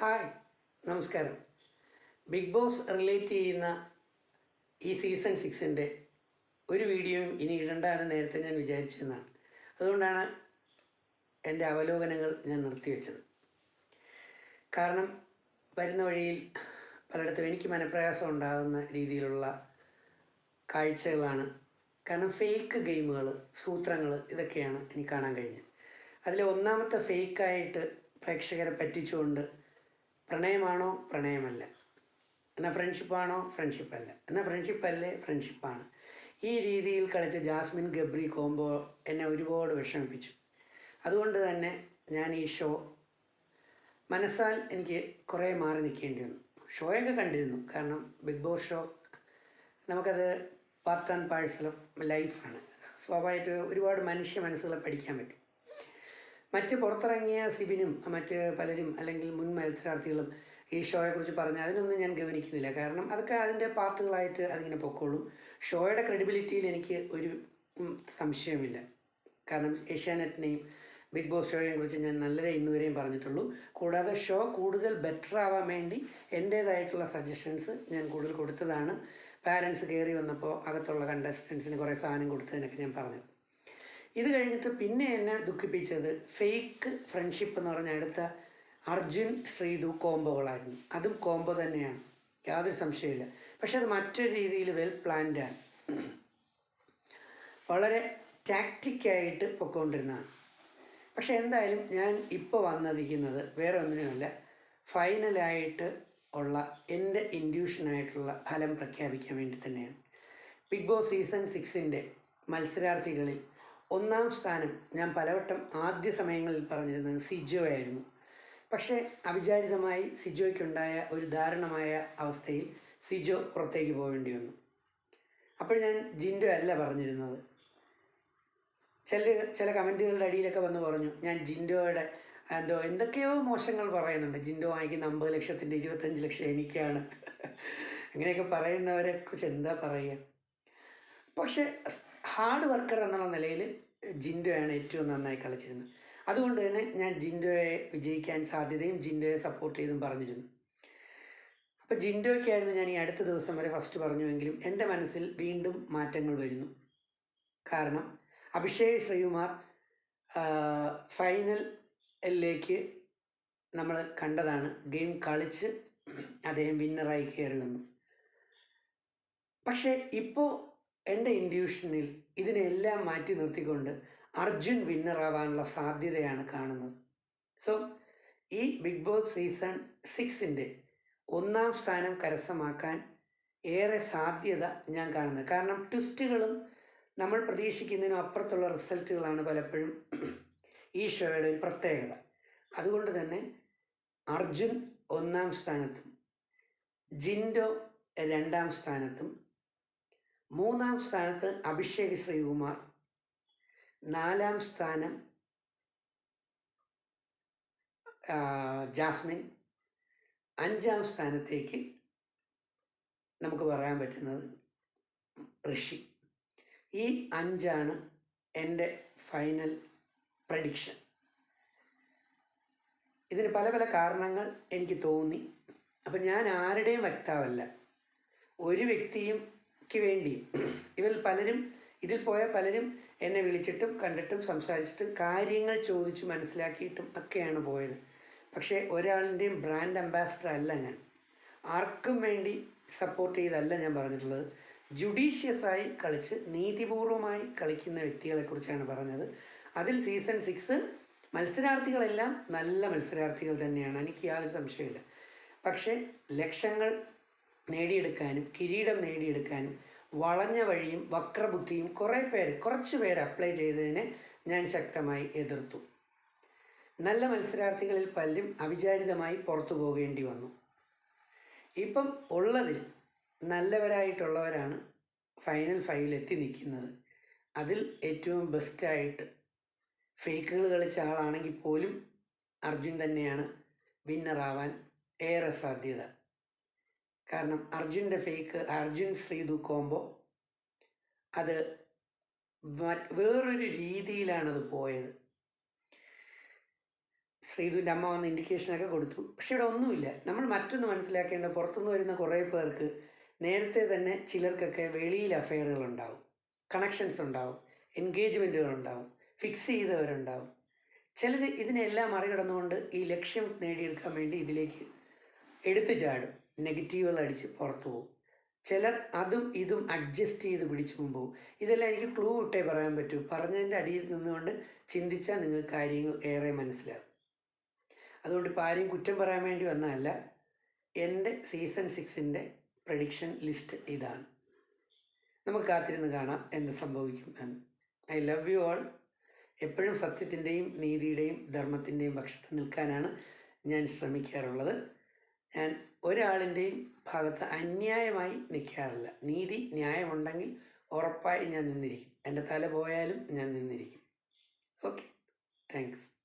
Hi നമസ്കാരം. Big boss relate ചെയ്യുന്ന ഈ സീസൺ സിക്സിന്റെ ഒരു വീഡിയോയും ഇനി ഇടണ്ട എന്ന് നേരത്തെ ഞാൻ വിചാരിച്ചിരുന്നതാണ്. അതുകൊണ്ടാണ് എന്റെ അവലോകനങ്ങൾ ഞാൻ നിർത്തിവെച്ചത്. കാരണം വരുന്ന വഴിയിൽ പലയിടത്തും എനിക്ക് മനപ്രയാസം ഉണ്ടാകുന്ന രീതിയിലുള്ള കാഴ്ചകളാണ്. കാരണം ഫേക്ക് ഗെയിമുകൾ സൂത്രങ്ങൾ ഇതൊക്കെയാണ് എനിക്ക് കാണാൻ കഴിഞ്ഞത്. അതിലെ ഒന്നാമത്തെ ഫേക്കായിട്ട് പ്രേക്ഷകരെ പറ്റിച്ചുകൊണ്ട് പ്രണയമാണോ പ്രണയമല്ല. എന്നാൽ ഫ്രണ്ട്ഷിപ്പാണോ ഫ്രണ്ട്ഷിപ്പല്ല എന്നാൽ ഫ്രണ്ട്ഷിപ്പല്ലേ ഫ്രണ്ട്ഷിപ്പാണ് ഈ രീതിയിൽ കളിച്ച ജാസ്മിൻ ഗബ്രി കോംബോ എന്നെ ഒരുപാട് വിഷമിപ്പിച്ചു. അതുകൊണ്ട് തന്നെ ഞാൻ ഈ ഷോ മനസ്സാൽ എനിക്ക് കുറേ മാറി നിൽക്കേണ്ടി വന്നു. ഷോയൊക്കെ കണ്ടിരുന്നു. കാരണം ബിഗ് ബോസ് ഷോ നമുക്കത് പാർട്ട് ആൻഡ് പാഴ്സൽ ഓഫ് ലൈഫാണ് സ്വാഭാവികമായിട്ട് ഒരുപാട് മനുഷ്യ മനസ്സുകളെ പഠിക്കാൻ പറ്റും. മറ്റ് പുറത്തിറങ്ങിയ സിബിനും മറ്റ് പലരും അല്ലെങ്കിൽ മുൻ മത്സരാർത്ഥികളും ഈ ഷോയെക്കുറിച്ച് പറഞ്ഞ അതിനൊന്നും ഞാൻ ഗവനിക്കുന്നില്ല. കാരണം അതൊക്കെ അതിന്റെ പാർട്ടുകളായിട്ട് അതിങ്ങനെ പൊക്കോളും. ഷോയുടെ ക്രെഡിബിലിറ്റിയിൽ എനിക്ക് ഒരു സംശയമില്ല കാരണം ഏഷ്യാനെറ്റിനെയും ബിഗ് ബോസ് ഷോയെ കുറിച്ച് ഞാൻ നല്ലതേ ഇന്നുവരെയും പറഞ്ഞിട്ടുള്ളൂ. കൂടാതെ ഷോ കൂടുതൽ ബെറ്റർ ആവാൻ വേണ്ടി എന്റേതായിട്ടുള്ള സജഷൻസ് ഞാൻ കൂടുതൽ കൊടുത്തതാണ്. പാരൻസ് കയറി വന്നപ്പോൾ അകത്തുള്ള കണ്ടസ്റ്റൻസിന് കുറേ സാധനം കൊടുത്തതിനൊക്കെ ഞാൻ പറഞ്ഞത് ഇത് കഴിഞ്ഞിട്ട് പിന്നെ എന്നെ ദുഃഖിപ്പിച്ചത് ഫേക്ക് ഫ്രണ്ട്ഷിപ്പ് എന്ന് പറഞ്ഞ അടുത്ത അർജുൻ ശ്രീതു കോംബോകളായിരുന്നു അതും കോംബോ തന്നെയാണ്. യാതൊരു സംശയമില്ല പക്ഷെ അത് മറ്റൊരു രീതിയിൽ വെൽ പ്ലാൻഡാണ് വളരെ ടാക്റ്റിക്കായിട്ട് പൊയ്ക്കൊണ്ടിരുന്നതാണ് പക്ഷെ എന്തായാലും ഞാൻ ഇപ്പോൾ വന്നിരിക്കുന്നത് വേറെ ഒന്നിനുമല്ല ഫൈനലായിട്ട് ഉള്ള എന്റെ ഇൻഡ്യൂഷനായിട്ടുള്ള ഫലം പ്രഖ്യാപിക്കാൻ വേണ്ടി തന്നെയാണ്. ബിഗ് ബോസ് സീസൺ സിക്സിന്റെ മത്സരാർത്ഥികളിൽ ഒന്നാം സ്ഥാനം ഞാൻ പലവട്ടം ആദ്യ സമയങ്ങളിൽ പറഞ്ഞിരുന്നത് സിജോ ആയിരുന്നു പക്ഷേ അവിചാരിതമായി സിജോയ്ക്കുണ്ടായ ഒരു ദാരുണമായ അവസ്ഥയിൽ സിജോ പുറത്തേക്ക് പോകേണ്ടി വന്നു. അപ്പോൾ ഞാൻ ജിൻഡോ അല്ല പറഞ്ഞിരുന്നത്. ചില ചില കമന്റുകളുടെ അടിയിലൊക്കെ വന്ന് പറഞ്ഞു ഞാൻ ജിൻഡോയുടെ എന്തോ എന്തൊക്കെയോ മോശങ്ങൾ പറയുന്നുണ്ട്. ജിൻഡോ വാങ്ങിക്കുന്ന അമ്പത് ലക്ഷത്തിന്റെ ഇരുപത്തഞ്ച് ലക്ഷം എനിക്കാണ്. അങ്ങനെയൊക്കെ പറയുന്നവരെ കുറിച്ച് എന്താ പറയുക? പക്ഷേ ഹാർഡ് വർക്കർ എന്നുള്ള നിലയിൽ ജിൻഡോയാണ് ഏറ്റവും നന്നായി കളിച്ചിരുന്നത്. അതുകൊണ്ട് തന്നെ ഞാൻ ജിൻഡോയെ വിജയിക്കാൻ സാധ്യതയും ജിൻഡോയെ സപ്പോർട്ട് ചെയ്തും പറഞ്ഞിരുന്നു. അപ്പോൾ ജിൻഡോയ്ക്കായിരുന്നു ഞാൻ ഈ അടുത്ത ദിവസം വരെ ഫസ്റ്റ് പറഞ്ഞുവെങ്കിലും എന്റെ മനസ്സിൽ വീണ്ടും മാറ്റങ്ങൾ വരുന്നു. കാരണം അഭിഷേക് ശ്രീകുമാർ ഫൈനലിലേക്ക് നമ്മൾ കണ്ടതാണ്. ഗെയിം കളിച്ച് അദ്ദേഹം വിന്നറായി കയറി വന്നു. പക്ഷേ ഇപ്പോൾ എന്റെ ഇൻഡ്യൂഷനിൽ ഇതിനെല്ലാം മാറ്റി നിർത്തിക്കൊണ്ട് അർജുൻ വിന്നറാവാനുള്ള സാധ്യതയാണ് കാണുന്നത്. സോ ഈ ബിഗ് ബോസ് സീസൺ സിക്സിന്റെ ഒന്നാം സ്ഥാനം കരസ്ഥമാക്കാൻ ഏറെ സാധ്യത ഞാൻ കാണുന്നത്. കാരണം ട്വിസ്റ്റുകളും നമ്മൾ പ്രതീക്ഷിക്കുന്നതിനും അപ്പുറത്തുള്ള റിസൾട്ടുകളാണ് പലപ്പോഴും ഈ ഷോയുടെ ഒരു പ്രത്യേകത. അതുകൊണ്ട് തന്നെ അർജുൻ ഒന്നാം സ്ഥാനത്തും ജിൻഡോ രണ്ടാം സ്ഥാനത്തും മൂന്നാം സ്ഥാനത്ത് അഭിഷേക് ശ്രീകുമാർ. നാലാം സ്ഥാനം ജാസ്മിൻ. അഞ്ചാം സ്ഥാനത്തേക്ക് നമുക്ക് പറയാൻ പറ്റുന്നത് ഋഷി. ഈ അഞ്ചാണ് എന്റെ ഫൈനൽ പ്രഡിക്ഷൻ. ഇതിന് പല പല കാരണങ്ങൾ എനിക്ക് തോന്നി. അപ്പം ഞാൻ ആരുടെയും വക്താവല്ല. ഒരു വ്യക്തിയുംക്ക് വേണ്ടി. ഇവർ പലരും ഇതിൽ പോയ പലരും എന്നെ വിളിച്ചിട്ടും കണ്ടിട്ടും സംസാരിച്ചിട്ടും കാര്യങ്ങൾ ചോദിച്ച് മനസ്സിലാക്കിയിട്ടും ഒക്കെയാണ് പോയത്. പക്ഷേ ഒരാളിന്റെയും ബ്രാൻഡ് അംബാസഡർ അല്ല ഞാൻ. ആർക്കും വേണ്ടി സപ്പോർട്ട് ചെയ്തല്ല ഞാൻ പറഞ്ഞിട്ടുള്ളത്. ജുഡീഷ്യസായി കളിച്ച് നീതിപൂർവമായി കളിക്കുന്ന വ്യക്തികളെക്കുറിച്ചാണ് പറഞ്ഞത്. അതിൽ സീസൺ സിക്സ് മത്സരാർത്ഥികളെല്ലാം നല്ല മത്സരാർത്ഥികൾ തന്നെയാണ്. എനിക്ക് യാതൊരു സംശയമില്ല പക്ഷേ ലക്ഷങ്ങൾ നേടിയെടുക്കാനും കിരീടം നേടിയെടുക്കാനും വളഞ്ഞ വഴിയും വക്രബുദ്ധിയും കുറേ പേര് കുറച്ച് പേര് അപ്ലൈ ചെയ്തതിനെ ഞാൻ ശക്തമായി എതിർത്തു. നല്ല മത്സരാർത്ഥികളിൽ പലരും അവിചാരിതമായി പുറത്തു പോകേണ്ടി വന്നു. ഇപ്പം ഉള്ളതിൽ നല്ലവരായിട്ടുള്ളവരാണ് ഫൈനൽ ഫൈവിൽ എത്തി നിൽക്കുന്നത്. അതിൽ ഏറ്റവും ബെസ്റ്റായിട്ട് ഫേക്കുകൾ കളിച്ച ആളാണെങ്കിൽ പോലും അർജുൻ തന്നെയാണ് വിന്നറാവാൻ ഏറെ സാധ്യത. കാരണം അർജുന്റെ ഫേക്ക് അർജുൻ ശ്രീതു കോംബോ അത് വേറൊരു രീതിയിലാണത് പോയത്. ശ്രീതുവിന്റെ അമ്മ വന്ന് ഇൻഡിക്കേഷനൊക്കെ കൊടുത്തു. പക്ഷെ ഇവിടെ ഒന്നുമില്ല. നമ്മൾ മറ്റൊന്ന് മനസ്സിലാക്കേണ്ട പുറത്തുനിന്ന് വരുന്ന കുറേ പേർക്ക് നേരത്തെ തന്നെ ചിലർക്കൊക്കെ വെളിയിൽ അഫെയറുകൾ ഉണ്ടാവും. കണക്ഷൻസ് ഉണ്ടാവും. എൻഗേജ്മെന്റുകൾ ഉണ്ടാവും. ഫിക്സ് ചെയ്തവരുണ്ടാവും. ചിലർ ഇതിനെല്ലാം മറികടന്നുകൊണ്ട് ഈ ലക്ഷ്യം നേടിയെടുക്കാൻ വേണ്ടി ഇതിലേക്ക് എടുത്തു ചാടും. നെഗറ്റീവുകൾ അടിച്ച് പുറത്തു പോകും. ചിലർ അതും ഇതും അഡ്ജസ്റ്റ് ചെയ്ത് പിടിച്ചു പോകും. ഇതെല്ലാം എനിക്ക് ക്ലൂ ഇട്ടേ പറയാൻ പറ്റൂ. പറഞ്ഞതിന്റെ അടിയിൽ നിന്നുകൊണ്ട് ചിന്തിച്ചാൽ നിങ്ങൾക്ക് കാര്യങ്ങൾ ഏറെ മനസ്സിലാവും. അതുകൊണ്ട് ഇപ്പോൾ ആരെയും കുറ്റം പറയാൻ വേണ്ടി വന്നതല്ല. എന്റെ സീസൺ സിക്സിന്റെ പ്രഡിക്ഷൻ ലിസ്റ്റ് ഇതാണ്. നമുക്ക് കാത്തിരുന്ന് കാണാം എന്ത് സംഭവിക്കും എന്ന്. ഐ ലവ് യു ഓൾ എപ്പോഴും സത്യത്തിന്റെയും നീതിയുടെയും ധർമ്മത്തിന്റെയും പക്ഷത്ത് നിൽക്കാനാണ് ഞാൻ ശ്രമിക്കാറുള്ളത്. ഞാൻ ഒരാളിന്റെയും ഭാഗത്ത് അന്യായമായി നിൽക്കാറില്ല. നീതി ന്യായമുണ്ടെങ്കിൽ ഉറപ്പായി ഞാൻ നിന്നിരിക്കും. എന്റെ തല പോയാലും ഞാൻ നിന്നിരിക്കും. ഓക്കെ. താങ്ക്സ്.